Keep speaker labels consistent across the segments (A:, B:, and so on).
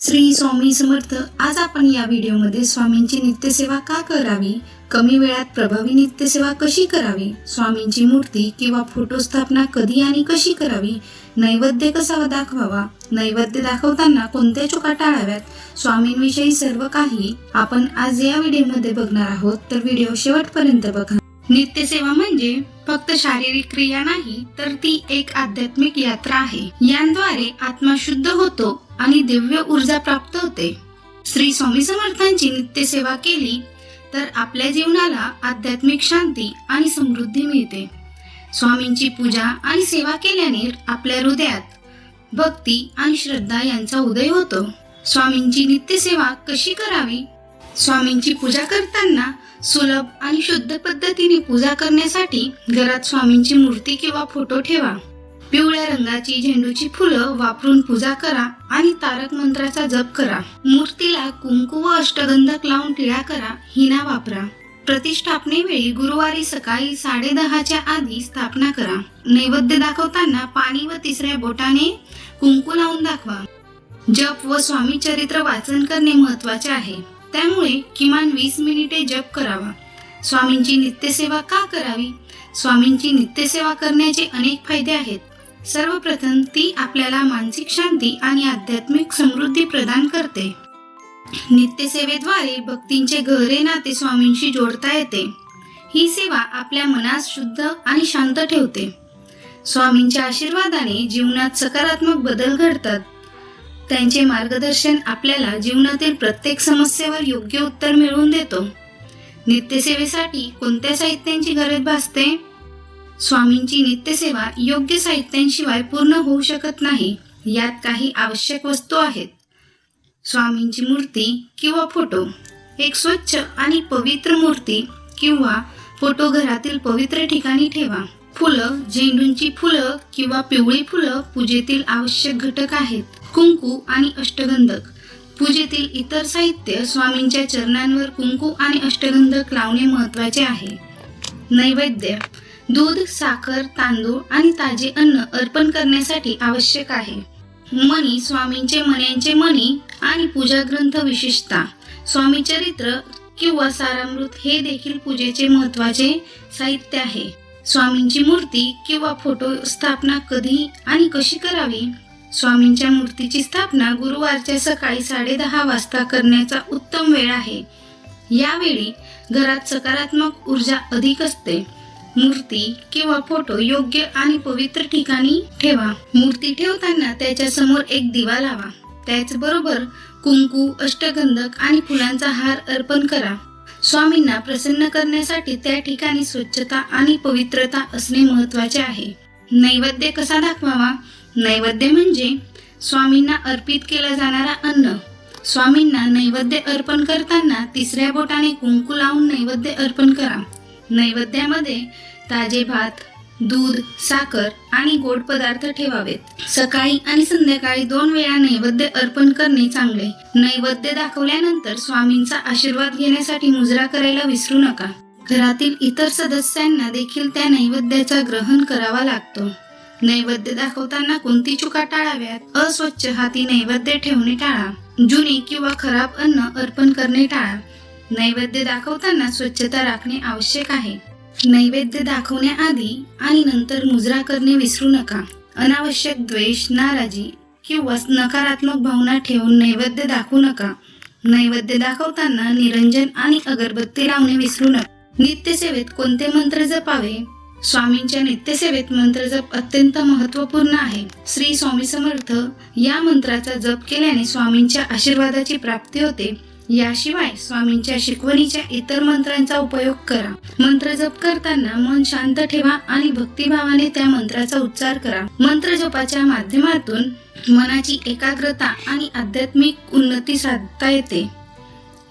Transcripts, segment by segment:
A: श्री स्वामी समर्थ. आज आपण या व्हिडिओमध्ये स्वामींची नित्यसेवा का करावी? कमी वेळात प्रभावी नित्यसेवा कशी करावी? स्वामींची मूर्ती किंवा फोटो स्थापना कधी आणि कशी करावी? नैवेद्य कसा दाखवावा? नैवेद्य दाखवताना कोणत्या चुका टाळाव्यात? स्वामींविषयी सर्व काही आपण आज या व्हिडिओमध्ये बघणार आहोत. तर व्हिडिओ शेवटपर्यंत बघा. नित्यसेवा म्हणजे फक्त शारीरिक क्रिया नाही तर ती एक आध्यात्मिक यात्रा आहे. यांद्वारे आत्मा शुद्ध होतो आणि दिव्य ऊर्जा प्राप्त होते. श्री स्वामी समर्थांची नित्यसेवा केली तर आपल्या जीवनाला आध्यात्मिक शांती आणि समृद्धी मिळते. स्वामींची पूजा आणि सेवा केल्याने आपल्या हृदयात भक्ती आणि श्रद्धा यांचा उदय होतो. स्वामींची नित्यसेवा कशी करावी? स्वामींची पूजा करताना सुलभ आणि शुद्ध पद्धतीने पूजा करण्यासाठी घरात स्वामींची मूर्ती किंवा फोटो ठेवा. पिवळ्या रंगाची झेंडूची फुलं वापरून पूजा करा आणि तारक मंत्राचा जप करा. मूर्तीला कुंकू व अष्टगंधक लावून टिळा करा हिना वापरा. प्रतिष्ठापनेवेळी गुरुवारी सकाळी साडेदहाच्या आधी स्थापना करा. नैवेद्य दाखवताना पाणी व तिसऱ्या बोटाने कुंकू लावून दाखवा. जप व स्वामी चरित्र वाचन करणे महत्त्वाचे आहे. त्यामुळे किमान वीस मिनिटे जप करावा. स्वामींची नित्यसेवा का करावी? स्वामींची नित्यसेवा करण्याचे अनेक फायदे आहेत. सर्वप्रथम ती आपल्याला मानसिक शांती आणि आध्यात्मिक समृद्धी प्रदान करते. नित्यसेवेद्वारे भक्तींचे गहरे नाते स्वामींशी जोडता येते. ही सेवा आपल्या मनास शुद्ध आणि शांत ठेवते. स्वामींच्या आशीर्वादाने जीवनात सकारात्मक बदल घडतात. त्यांचे मार्गदर्शन आपल्याला जीवनातील प्रत्येक समस्येवर योग्य उत्तर मिळवून देतो. नित्यसेवेसाठी कोणत्या साहित्यांची गरज भासते? स्वामींची नित्यसेवा योग्य साहित्यांशिवाय पूर्ण होऊ शकत नाही यात काही आवश्यक वस्तू आहेत. स्वामींची मूर्ती किंवा फोटो एक स्वच्छ आणि पवित्र मूर्ती किंवा फोटो घरातील पवित्र ठिकाणी ठेवा. फुलं झेंडूंची फुलं किंवा पिवळी फुलं पूजेतील आवश्यक घटक आहेत. कुंकू आणि अष्टगंधक. पूजेतील इतर साहित्य स्वामींच्या चरणांवर कुंकू आणि अष्टगंधक लावणे महत्त्वाचे आहे. नैवेद्य. दूध साखर तांदूळ आणि ताजे अन्न अर्पण करण्यासाठी आवश्यक आहे. मणी स्वामींचे मण्यांचे मणी आणि पूजा ग्रंथ विशेषता. स्वामी चरित्र किंवा सारामृत हे देखील पूजेचे महत्त्वाचे साहित्य आहे. स्वामींची मूर्ती किंवा फोटो स्थापना कधी आणि कशी करावी? स्वामींच्या मूर्तीची स्थापना गुरुवारच्या सकाळी साडेदहा वाजता करण्याचा उत्तम वेळ आहे. यावेळी घरात सकारात्मक ऊर्जा अधिक असते. मूर्ती किंवा फोटो योग्य आणि पवित्र ठिकाणी ठेवा. मूर्ती ठेवताना त्याच्यासमोर एक दिवा लावा. त्याचबरोबर कुंकू अष्टगंधक आणि फुलांचा हार अर्पण करा. स्वामींना प्रसन्न करण्यासाठी त्या ठिकाणी स्वच्छता आणि पवित्रता असणे महत्त्वाचे आहे. नैवेद्य कसा दाखवावा? नैवेद्य म्हणजे स्वामींना अर्पित केला जाणारा अन्न. स्वामींना नैवेद्य अर्पण करताना तिसऱ्या बोटाने कुंकू लावून नैवेद्य अर्पण करा. नैवेद्यामध्ये ताजे भात दूध साखर आणि गोड पदार्थ ठेवावेत. सकाळी आणि संध्याकाळी दोन वेळा नैवेद्य अर्पण करणे चांगले. नैवेद्य दाखवल्यानंतर स्वामींचा आशीर्वाद घेण्यासाठी मुजरा करायला विसरू नका. घरातील इतर सदस्यांना देखील त्या नैवेद्याचा ग्रहण करावा लागतो. नैवेद्य दाखवताना कोणती चुका टाळाव्यात? अस्वच्छ हाती नैवेद्य ठेवणे टाळा. जुने किंवा खराब अन्न अर्पण करणे टाळा. नैवेद्य दाखवताना स्वच्छता राखणे आवश्यक आहे. नैवेद्य दाखवण्याआधी आणि नंतर मुजरा करणे विसरू नका. अनावश्यक द्वेष नाराजी किंवा नकारात्मक भावना ठेवून नैवेद्य दाखवू नका. नैवेद्य दाखवताना निरंजन आणि अगरबत्ती लावणे विसरू नका. नित्यसेवेत कोणते मंत्र जपावे? स्वामींच्या नित्यसेवेत मंत्र जप अत्यंत महत्त्वपूर्ण आहे. श्री स्वामी समर्थ या मंत्राचा जप केल्याने स्वामींच्या आशीर्वादाची प्राप्ती होते. याशिवाय स्वामींच्या शिकवणीच्या इतर मंत्रांचा उपयोग करा. मंत्र जप करताना मन शांत ठेवा आणि भक्तिभावाने त्या मंत्राचा उच्चार करा. मंत्र जपाच्या माध्यमातून मनाची एकाग्रता आणि आध्यात्मिक उन्नती साधता येते.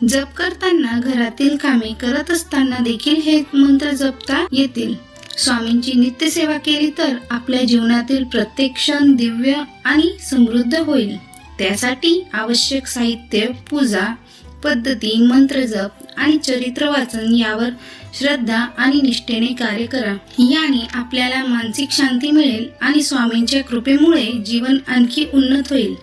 A: जप करताना घरातील कामे करत असताना देखील हे मंत्र जपता येतील. स्वामींची नित्यसेवा केली तर आपल्या जीवनातील प्रत्येक क्षण दिव्य आणि समृद्ध होईल. त्यासाठी आवश्यक साहित्य पूजा पद्धती मंत्र जप आणि चरित्र वाचन यावर श्रद्धा आणि निष्ठेने कार्य करा. याने आपल्याला मानसिक शांती मिळेल आणि स्वामींच्या कृपेमुळे जीवन आणखी उन्नत होईल.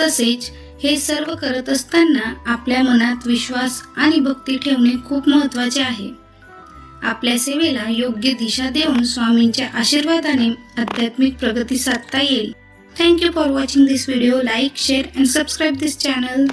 A: तसेच हे सर्व करत असताना आपल्या मनात विश्वास आणि भक्ती ठेवणे खूप महत्त्वाचे आहे. आपल्या सेवेला योग्य दिशा देऊन स्वामींच्या आशीर्वादाने आध्यात्मिक प्रगती साधता येईल. Thank you for watching this video like share and subscribe this channel